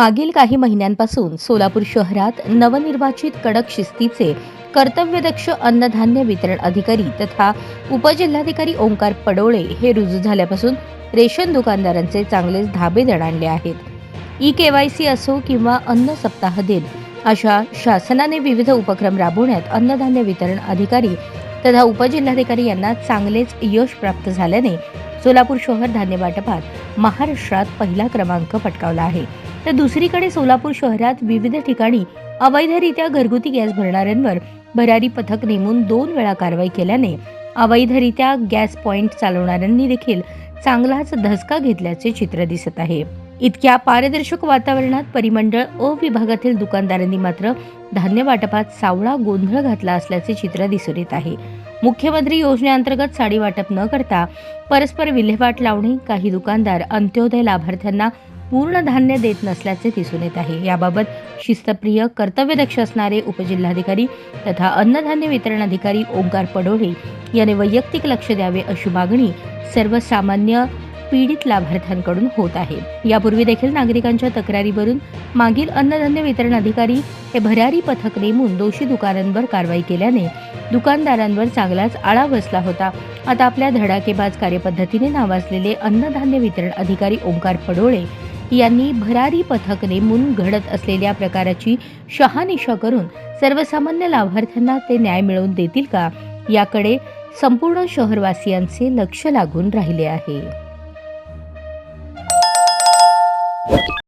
मागील काही महिन्यांपासून सोलापूर शहरात नवनिर्वाचित कडक शिस्तीचे कर्तव्यदक्ष अन्नधान्य वितरण अधिकारी तथा उपजिल्हाधिकारी ओंकार पडोळे हे रुजू झाल्यापासून रेशन दुकानदारांचे चांगलेच धाबे दणाणले आहेत. ई केवायसी असो किंवा अन्न सप्ताह दिन अशा शासनाने विविध उपक्रम राबवण्यात अन्नधान्य वितरण अधिकारी तथा उपजिल्हाधिकारी यांना चांगलेच यश प्राप्त झाल्याने सोलापूर शहर धान्य वाटपात महाराष्ट्रात पहिला क्रमांक पटकावला आहे. तर दुसरीकडे सोलापूर शहरात विविध ठिकाणी अवैधरित्या घरगुती गॅस भरणाऱ्यांवर भरारी पथक नेमून दोन वेळा कारवाई केल्याने अवैधरित्या गॅस पॉइंट चालवणाऱ्यांनी देखील चांगलाच धसका घेतल्याचे चित्र दिसत आहे. इतक्या पारदर्शक वातावरणात परिमंडळ अ विभागातील दुकानदारांनी मात्र धान्य वाटपात सावळा गोंधळ घातला असल्याचे चित्र दिसून येत आहे. मुख्यमंत्री योजनेअंतर्गत साडी वाटप न करता परस्पर विल्हेवाट लावणे काही दुकानदार अंत्योदय लाभार्थ्यांना पूर्ण धान्य देत नसल्याचे दिसून येत आहे. याबाबत शिस्तप्रिय कर्तव्यदक्ष असणारे उपजिल्हाधिकारी तथा अन्नधान्य वितरण अधिकारी ओंकार पडोळे याने वैयक्तिक लक्ष द्यावे अशी मागणी सर्वसामान्य पीडित लाभार्थ्यांकडून होत आहे. यापूर्वी देखील नागरिकांच्या तक्रारीवरून मागील अन्नधान्य वितरण अधिकारी हे भरारी पथक नेमून दोषी दुकानांवर कारवाई केल्याने दुकानदारांवर चांगलाच आळा बसला होता. आता आपल्या धडाकेबाज कार्यपद्धतीने नावाजलेले अन्नधान्य वितरण अधिकारी ओंकार पडोळे यांनी भरारी पथक नेमून घडत असलेल्या प्रकाराची शहानिशा करून सर्वसामान्य लाभार्थ्यांना ते न्याय मिळवून देतील का? याकडे संपूर्ण शहरवासियांचे लक्ष लागून राहिले आहे.